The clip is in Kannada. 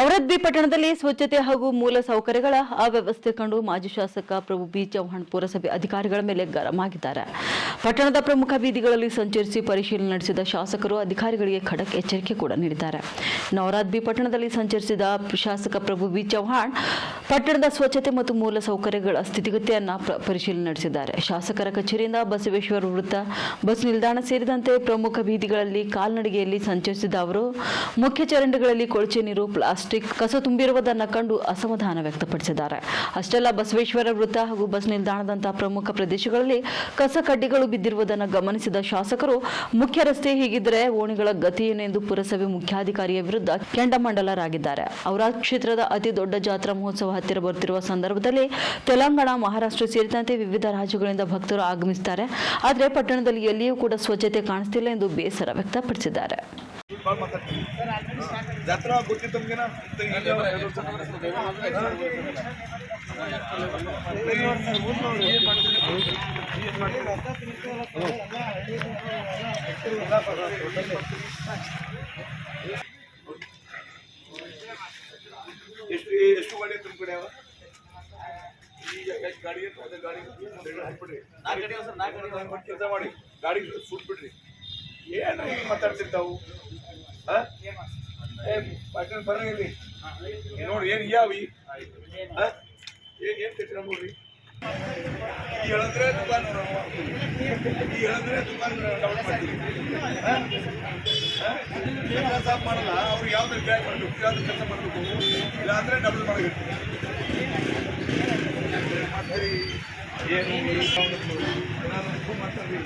ಔರದ್ಬಿ ಪಟ್ಟಣದಲ್ಲಿ ಸ್ವಚ್ಛತೆ ಹಾಗೂ ಮೂಲ ಸೌಕರ್ಯಗಳ ಅವ್ಯವಸ್ಥೆ ಕಂಡು ಮಾಜಿ ಶಾಸಕ ಪ್ರಭು ಬಿ ಚೌಹಾಣ್ ಪುರಸಭೆ ಅಧಿಕಾರಿಗಳ ಮೇಲೆ ಗರಂ ಆಗಿದ್ದಾರೆ. ಪಟ್ಟಣದ ಪ್ರಮುಖ ಬೀದಿಗಳಲ್ಲಿ ಸಂಚರಿಸಿ ಪರಿಶೀಲನೆ ನಡೆಸಿದ ಶಾಸಕರು ಅಧಿಕಾರಿಗಳಿಗೆ ಖಡಕ್ ಎಚ್ಚರಿಕೆ ಕೂಡ ನೀಡಿದ್ದಾರೆ. ನವರಾತ್ರಿ ಪಟ್ಟಣದಲ್ಲಿ ಸಂಚರಿಸಿದ ಶಾಸಕ ಪ್ರಭು ಬಿ ಚೌಹಾಣ್ ಪಟ್ಟಣದ ಸ್ವಚ್ಛತೆ ಮತ್ತು ಮೂಲ ಸೌಕರ್ಯಗಳ ಸ್ಥಿತಿಗತಿಯನ್ನು ಪರಿಶೀಲನೆ ನಡೆಸಿದ್ದಾರೆ. ಶಾಸಕರ ಕಚೇರಿಯಿಂದ ಬಸವೇಶ್ವರ ವೃತ್ತ, ಬಸ್ ನಿಲ್ದಾಣ ಸೇರಿದಂತೆ ಪ್ರಮುಖ ಬೀದಿಗಳಲ್ಲಿ ಕಾಲ್ನಡಿಗೆಯಲ್ಲಿ ಸಂಚರಿಸಿದ ಅವರು, ಮುಖ್ಯ ಚರಂಡಿಗಳಲ್ಲಿ ಕೊಳಚೆ ನೀರು, ಪ್ಲಾಸ್ಟಿಕ್ ಕಸ ತುಂಬಿರುವುದನ್ನು ಕಂಡು ಅಸಮಾಧಾನ ವ್ಯಕ್ತಪಡಿಸಿದ್ದಾರೆ. ಅಷ್ಟೆಲ್ಲ ಬಸವೇಶ್ವರ ವೃತ್ತ ಹಾಗೂ ಬಸ್ ನಿಲ್ದಾಣದಂತಹ ಪ್ರಮುಖ ಪ್ರದೇಶಗಳಲ್ಲಿ ಕಸ ಕಡ್ಡಿಗಳು ಬಿದ್ದಿರುವುದನ್ನು ಗಮನಿಸಿದ ಶಾಸಕರು, ಮುಖ್ಯ ರಸ್ತೆ ಹೀಗಿದ್ದರೆ ಓಣಿಗಳ ಗತಿ ಏನೆಂದು ಪುರಸಭೆ ಮುಖ್ಯಾಧಿಕಾರಿಯ ವಿರುದ್ಧ ಕೆಂಡಮಂಡಲರಾಗಿದ್ದಾರೆ. ಅವರ ಕ್ಷೇತ್ರದ ಅತಿ ದೊಡ್ಡ ಜಾತ್ರಾ ಮಹೋತ್ಸವ ಹತ್ತಿರ ಬರುತ್ತಿರುವ ಸಂದರ್ಭದಲ್ಲಿ ತೆಲಂಗಾಣ, ಮಹಾರಾಷ್ಟ್ರ ಸೇರಿದಂತೆ ವಿವಿಧ ರಾಜ್ಯಗಳಿಂದ ಭಕ್ತರು ಆಗಮಿಸುತ್ತಾರೆ ಆದರೆ ಪಟ್ಟಣದಲ್ಲಿ ಎಲ್ಲಿಯೂ ಕೂಡ ಸ್ವಚ್ಛತೆ ಕಾಣಿಸ್ತಿಲ್ಲ ಎಂದು ಬೇಸರ ವ್ಯಕ್ತಪಡಿಸಿದ್ದಾರೆ. ಭಾಳ ಮಾತಾಡ್ತೀನಿ ಜಾತ್ರಾ ಗೊತ್ತಿತ್ತು ತಮ್ಗೆನ ಎಷ್ಟು ಎಷ್ಟು ಗಾಡಿ ತುಂಬ ಕಡೆ ಅವ ಈಗ ಎಷ್ಟು ಗಾಡಿ ಇತ್ತು ಅದೇ ಗಾಡಿ ಹಾಕ್ಬಿಡ್ರಿ ಕೆಲಸ ಮಾಡಿ ಗಾಡಿ ಸುಟ್ ಬಿಡ್ರಿ ಏನು ಹಿಂಗೆ ಮಾತಾಡ್ತಿರ್ತಾವು ಹಾ? ಏ ಪಾಟೀಲ್ ಇಲ್ಲಿ ನೋಡಿ ಏನು ಇಯಾವಿ ಏನು ಏನ್ ಕಟ್ಟಿರ ನೋಡ್ರಿ ಈ ಹೇಳಿದ್ರೆ ದುಕಾನ್ ಈ ಡೌನ್ ಮಾಡ್ತೀವಿ? ಕೆಲಸ ಮಾಡಲ್ಲ ಅವ್ರು ಯಾವ್ದು ಬ್ಯಾಗ್ ಮಾಡಬೇಕು ಯಾವ್ದು ಕೆಲಸ ಮಾಡಬೇಕು ಇಲ್ಲ ಅಂದ್ರೆ ಡಬಲ್ ಮಾಡಬೇಕು ಏನು ನಾನು ಮಾತಾಡ್ರಿ